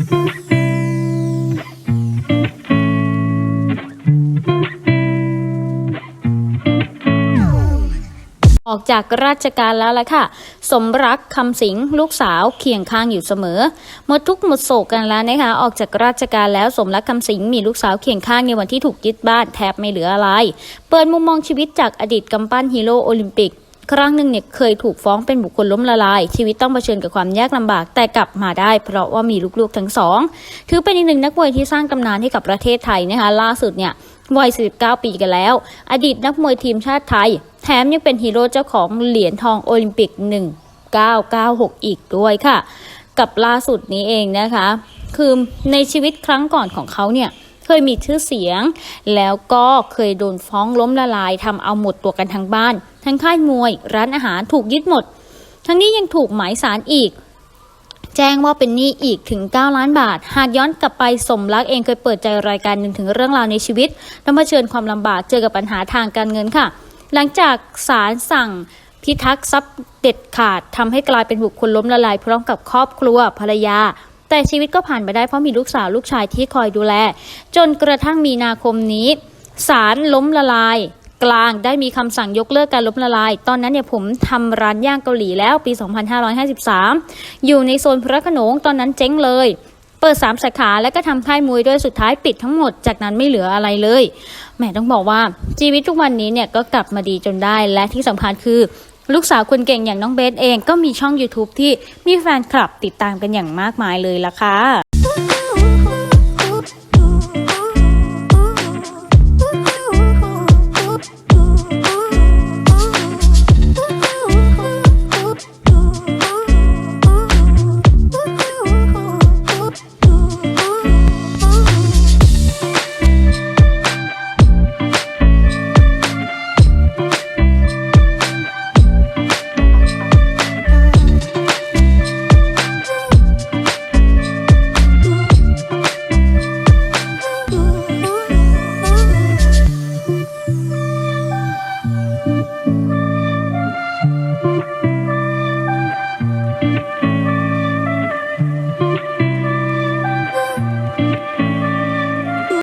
ออกจากราชการแล้วล่ะค่ะ สมรักคำสิงลูกสาวเคียงข้างอยู่เสมอหมดทุกหมดโศกกันแล้วนะคะออกจากราชการแล้วสมรักคำสิงมีลูกสาวเคียงข้างในวันที่ถูกยึดบ้านแทบไม่เหลืออะไร เปิดมุมมองชีวิตจากอดีตกำปั้นฮีโร่โอลิมปิก ครั้งหนึ่งเนี่ยเคยถูกฟ้องเป็นบุคคลล้มละลาย ชีวิตต้องเผชิญกับความยากลำบากแต่กลับมาได้ เพราะว่ามีลูกๆทั้งสองถือเป็นอีกหนึ่งนักมวยที่สร้างตำนานให้กับประเทศไทยนะคะล่าสุดเนี่ยวัย 49 ปีกันแล้ว อดีตนักมวยทีมชาติไทย แถมยังเป็นฮีโร่เจ้าของเหรียญทองโอลิมปิก 1996 อีกด้วยค่ะ กับล่าสุดนี้เองนะคะ คือในชีวิตครั้งก่อนของเขาเนี่ย เคยมีชื่อเสียง แล้วก็เคยโดนฟ้องล้มละลายทำเอาหมดตัวกันทั้งบ้าน ทั้งค่ายมวย ร้านอาหารถูกยึดหมด ทั้งนี้ยังถูกหมายสารอีก แจ้งว่าเป็นหนี้อีกถึง 9 ล้านบาท หากย้อนกลับไปสมรักเองเคยเปิดใจรายการหนึ่งถึงเรื่องราวในชีวิตต้องเผชิญความลำบากเจอกับปัญหาทางการเงินค่ะ หลังจากศาลสั่งพิทักษ์ทรัพย์เด็ดขาดทำให้กลายเป็นบุคคลล้มละลายพร้อมกับครอบครัวภรรยา แต่ชีวิตก็ผ่านไปได้เพราะมีลูกสาวลูกชายที่คอยดูแล จนกระทั่งมีนาคมนี้ศาลล้มละลายกลางได้มีคำสั่งยกเลิกการล้มละลาย ตอนนั้นเนี่ยผมทำร้านย่างเกาหลีแล้วปี 2553 อยู่ในโซนพระโขนงตอนนั้นเจ๊งเลย เปิด 3 สาขาแล้วก็ทำค่ายมวยด้วยสุดท้ายปิดทั้งหมด จากนั้นไม่เหลืออะไรเลยแหมต้องบอกว่าชีวิตทุกวันนี้เนี่ยก็กลับมาดีจนได้และที่สำคัญคือ ลูกสาวคนเก่งอย่างน้องเบสเองก็มีช่อง YouTube ที่มีแฟนคลับติดตามกันอย่างมากมายเลยล่ะค่ะ